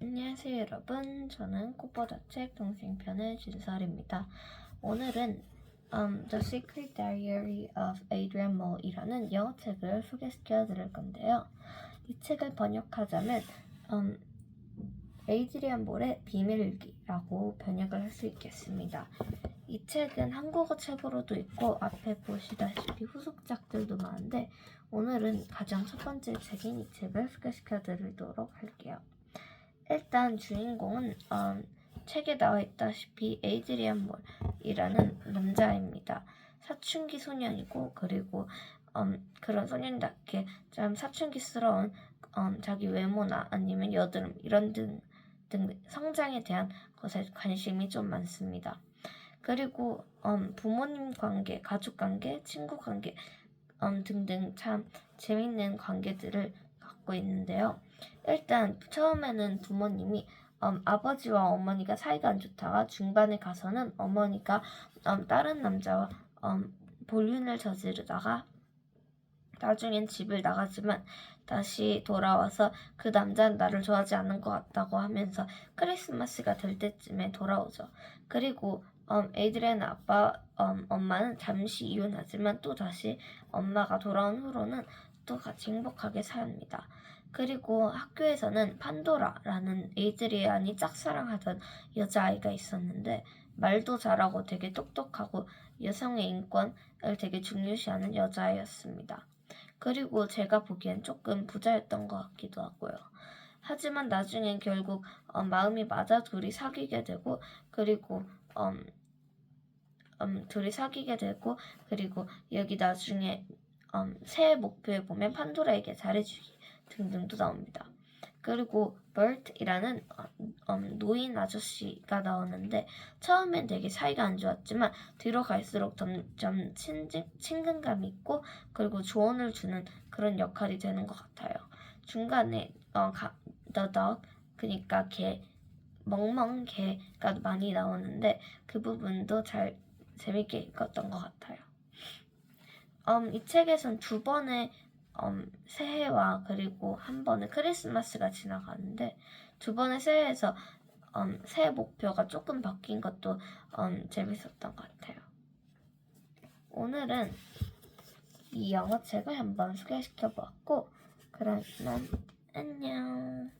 안녕하세요 여러분. 저는 꽃보다 책 동생편의 진설입니다. 오늘은 um, The Secret Diary of Adrian Mole이라는 영어 책을 소개시켜 드릴 건데요. 이 책을 번역하자면 um, 에이드리안 몰의 비밀일기라고 번역을 할 수 있겠습니다. 이 책은 한국어 책으로도 있고 앞에 보시다시피 후속작들도 많은데 오늘은 가장 첫 번째 책인 이 책을 소개시켜 드리도록 할게요 일단 주인공은 음, 책에 나와 있다시피 에이드리안 몰이라는 남자입니다. 사춘기 소년이고 그리고 음, 그런 소년답게 좀 사춘기스러운 음, 자기 외모나 아니면 여드름 이런 등, 등 성장에 대한 것에 관심이 좀 많습니다. 그리고 음, 부모님 관계, 가족 관계, 친구 관계 음, 등등 참 재밌는 관계들을 갖고 있는데요. 일단 처음에는 부모님이 음, 아버지와 어머니가 사이가 안 좋다가 중반에 가서는 어머니가 음, 다른 남자와 음, 볼륜을 저지르다가 나중엔 집을 나가지만 다시 돌아와서 그 남자는 나를 좋아하지 않는 것 같다고 하면서 크리스마스가 될 때쯤에 돌아오죠. 그리고 음, 에이드리안 아빠, 음, 엄마는 잠시 이혼하지만 또 다시 엄마가 돌아온 후로는 또 같이 행복하게 삽니다. 그리고 학교에서는 판도라라는 에이드리안이 짝사랑하던 여자아이가 있었는데 말도 잘하고 되게 똑똑하고 여성의 인권을 되게 중요시하는 여자아이였습니다. 그리고 제가 보기엔 조금 부자였던 것 같기도 하고요. 하지만 나중엔 결국 어, 마음이 맞아 둘이 사귀게 되고 그리고 음, 음, 둘이 사귀게 되고 그리고 여기 나중에 음, 새해 목표에 보면 판도라에게 잘해주기 등등도 나옵니다. 그리고 버트이라는 음, 노인 아저씨가 나오는데 처음엔 되게 사이가 안 좋았지만 뒤로 갈수록 점점 친진, 친근감이 있고 그리고 조언을 주는 그런 역할이 되는 것 같아요. 중간에 어, 가, dog 그러니까 개 멍멍 개가 많이 나오는데 그 부분도 잘 재밌게 읽었던 것 같아요. 음, 이 책에선 두 번의 음, 새해와 그리고 한 번의 크리스마스가 지나가는데 두 번의 새해에서 음, 새해 목표가 조금 바뀐 것도 음, 재밌었던 것 같아요. 오늘은 이 영어 책을 한번 소개시켜 보았고 그러면 안녕.